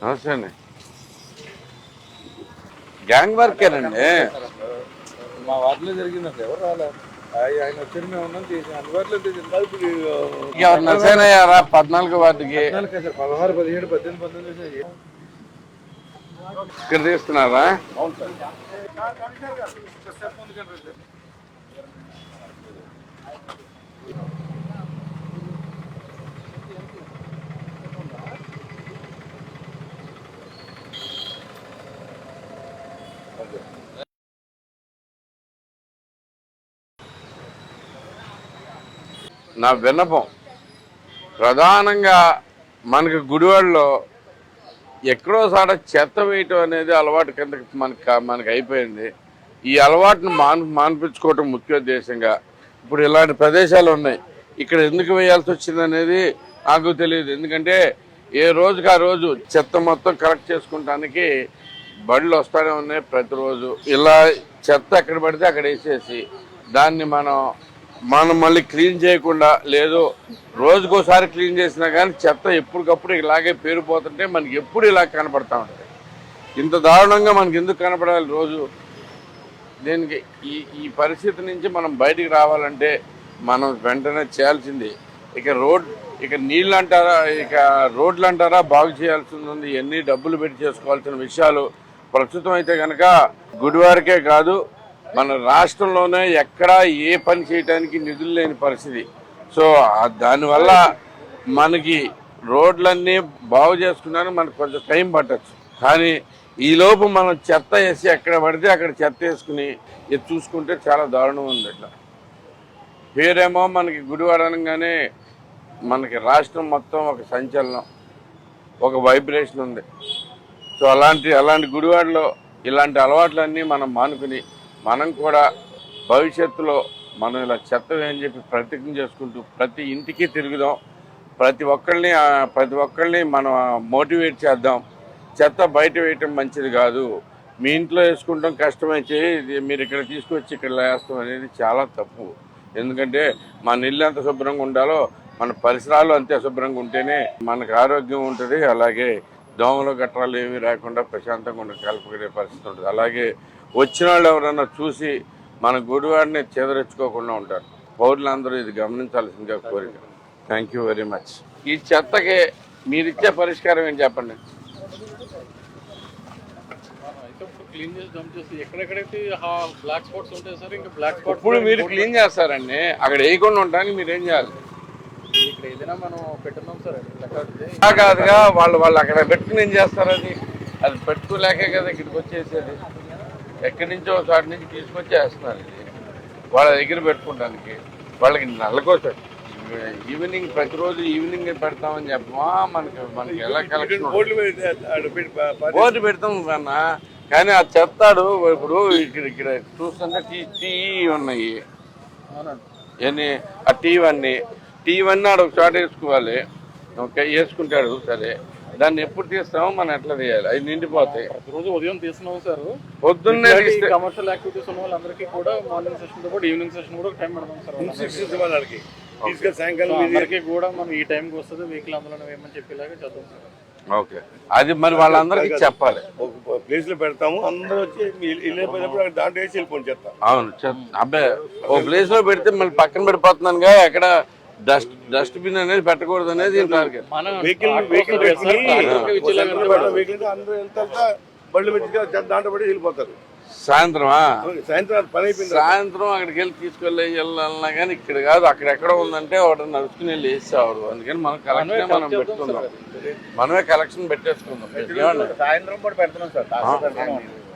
నమస్తే అండి గ్యాంగ్ వర్కేనండి. మా వార్డులో జరిగిందండి ఎవరు రాలే. ఆయన వచ్చారు మేము ఉన్నాం చేసి. అందుబాటులో ఇప్పుడు పద్నాలుగు సార్ పదహారు పదిహేడు పద్దెనిమిది పంతొమ్మిది ఇక్కడ తీస్తున్నారా నా విన్నపం ప్రధానంగా మనకి గుడివాడలో ఎక్కడో సాట చెత్త వేయటం అనేది అలవాటు కింద మనకి మనకి అయిపోయింది. ఈ అలవాటును మాన్ మాన్పించుకోవటం ముఖ్య ఉద్దేశంగా ఇప్పుడు ఇలాంటి ప్రదేశాలు ఉన్నాయి. ఇక్కడ ఎందుకు వేయాల్సి వచ్చింది అనేది నాకు తెలియదు. ఎందుకంటే ఏ రోజుకి ఆ రోజు చెత్త మొత్తం కలెక్ట్ చేసుకుంటానికి బళ్ళు వస్తూనే ఉన్నాయి ప్రతిరోజు. ఇలా చెత్త ఎక్కడ పడితే అక్కడ వేసేసి దాన్ని మనం మనం మళ్ళీ క్లీన్ చేయకుండా లేదు రోజుకోసారి క్లీన్ చేసినా కానీ చెత్త ఎప్పటికప్పుడు ఇలాగే పేరుపోతుంటే మనకి ఎప్పుడు ఇలా కనపడతా ఉంటుంది. ఇంత దారుణంగా మనకి ఎందుకు కనపడాలి రోజు? దీనికి ఈ ఈ పరిస్థితి నుంచి మనం బయటికి రావాలంటే మనం వెంటనే చేయాల్సింది ఇక రోడ్ ఇక నీళ్ళు అంటారా ఇక రోడ్లు అంటారా బాగు చేయాల్సింది ఉంది. ఎన్ని డబ్బులు పెట్టి చేసుకోవాల్సిన విషయాలు ప్రస్తుతం అయితే కనుక గుడివారికే కాదు మన రాష్ట్రంలోనే ఎక్కడా ఏ పని చేయడానికి నిధులు లేని పరిస్థితి. సో దానివల్ల మనకి రోడ్లన్నీ బాగు చేసుకున్నాను మనకు కొంచెం టైం పట్టచ్చు. కానీ ఈలోపు మనం చెత్త వేసి ఎక్కడ పడితే అక్కడ చెత్త వేసుకుని ఇది చూసుకుంటే చాలా దారుణం ఉంది ఇట్లా పేరేమో మనకి గుడివాడ అనగానే మనకి రాష్ట్రం మొత్తం ఒక సంచలనం ఒక వైబ్రేషన్ ఉంది. సో అలాంటి అలాంటి గుడివాడలో ఇలాంటి అలవాట్లన్నీ మనం మానుకుని మనం కూడా భవిష్యత్తులో మనం ఇలా చెత్త అని చెప్పి ప్రతిజ్ఞ చేసుకుంటూ ప్రతి ఇంటికి తిరుగుదాం. ప్రతి ఒక్కరిని ప్రతి ఒక్కరిని మనం మోటివేట్ చేద్దాం. చెత్త బయట వేయటం మంచిది కాదు. మీ ఇంట్లో వేసుకుంటాం కష్టమైతే ఇది మీరు ఇక్కడ తీసుకొచ్చి ఇక్కడ వేస్తాం అనేది చాలా తప్పు. ఎందుకంటే మన ఇల్లు ఎంత శుభ్రంగా ఉండాలో మన పరిసరాలు అంతే శుభ్రంగా ఉంటేనే మనకు ఆరోగ్యం ఉంటుంది. అలాగే దోమలు గట్రాలు ఏమీ రాకుండా ప్రశాంతంగా ఉండే కలుపుకునే పరిస్థితి ఉంటుంది. అలాగే వచ్చిన వాళ్ళు ఎవరైనా చూసి మన గుడివాడిని చెదరించుకోకుండా ఉంటారు. పౌరులందరూ ఇది గమనించాల్సిందిగా కోరిక. థ్యాంక్ యూ వెరీ మచ్ ఈ చెత్తకి మీరిచ్చే పరిష్కారం ఏంటి చెప్పండి? క్లీన్ చేసి డంప్ చేసి ఎక్కడెక్కడైతే బ్లాక్ స్పాట్స్ ఉంటాయి సార్ ఇంకా బ్లాక్ స్పాట్స్ ఇప్పుడు మీరు క్లీన్ చేస్తారండి. అక్కడ వేయకుండా ఉండడానికి మీరు ఏం చేయాలి ఇక్కడ ఏదైనా మనం పెట్టున్నాం సార్ లెక్క అలా కాదుగా వాళ్ళు వాళ్ళు అక్కడ పెట్టుకుని ఏం చేస్తారు అది? అది పెట్టుకోలేకే కదా ఇక్కడికి వచ్చేసేది. ఎక్కడి నుంచో ఒక చోట నుంచి తీసుకొచ్చి వేస్తున్నారు ఇది. వాళ్ళ దగ్గర పెట్టుకోవడానికి. వాళ్ళకి నెలకోసం ఈవినింగ్ ప్రతిరోజు ఈవినింగ్ పెడతామని చెప్పమా? మనకి మనకి ఎలా కలెక్షన్ బోర్డు పెడతాం కన్నా కానీ ఆ చెప్తాడు. ఇప్పుడు ఇక్కడ ఇక్కడ చూస్తుంటే టీ టీ ఉన్నాయి. ఆ టీవీ అన్ని. అన్నీ ఆడ ఒక చోట వేసుకోవాలి. ఓకే వేసుకుంటాడు సరే. దాన్ని ఎప్పుడు తీస్తామో మనం ఎట్లా తీయాలి? అవి నిండిపోతాయి. రోజు ఉదయం తీస్తున్నాం సార్. పొద్దున్నే తీస్తే కమర్షియల్ యాక్టివిటీస్ ఉన్న వాళ్ళందరికీ కూడా మార్నింగ్ సెషన్తో పాటు ఈవినింగ్ సెషన్ కూడా టైం పెడతాం సార్. శిక్షించే వాళ్ళకి. తీసుకెళ్ళి సాయంకాలం అందరికీ కూడా మనం ఈ టైంకి వస్తుంది. వెహికల్ అందులో వేయమని చెప్పేలాగా చేద్దాం సార్. ఓకే. అది మరి వాళ్ళందరికీ చెప్పాలి. ఒక ప్లేస్లో పెడతాము. అందరూ వచ్చి దాంట్లో వేసి వెళ్ళిపోండి చెత్త అవును అబ్బాయి ఓ ప్లేస్లో పెడితే మళ్ళీ పక్కన పడిపోతున్నానుగా ఎక్కడ డస్ట్ డస్ట్బిన్ అనేది పెట్టకూడదు అనేది టార్గెట్. బళ్ళు పెట్టి దాంట్లో పడి వెళ్ళిపోతారు. సాయంత్రమా? సాయంత్రం పని అయిపోయింది. సాయంత్రం అక్కడికి వెళ్ళి తీసుకెళ్ళి వెళ్ళాలన్నా కానీ ఇక్కడ కాదు అక్కడ ఎక్కడ ఉందంటే వాడు నడుచుకుని వెళ్ళి వేసేవాడు అందుకని మనం కలెక్షన్ మనం పెట్టుకుందాం. మనమే కలెక్షన్ పెట్టేసుకుందాం? సాయంత్రం కూడా పెడుతున్నాం సార్.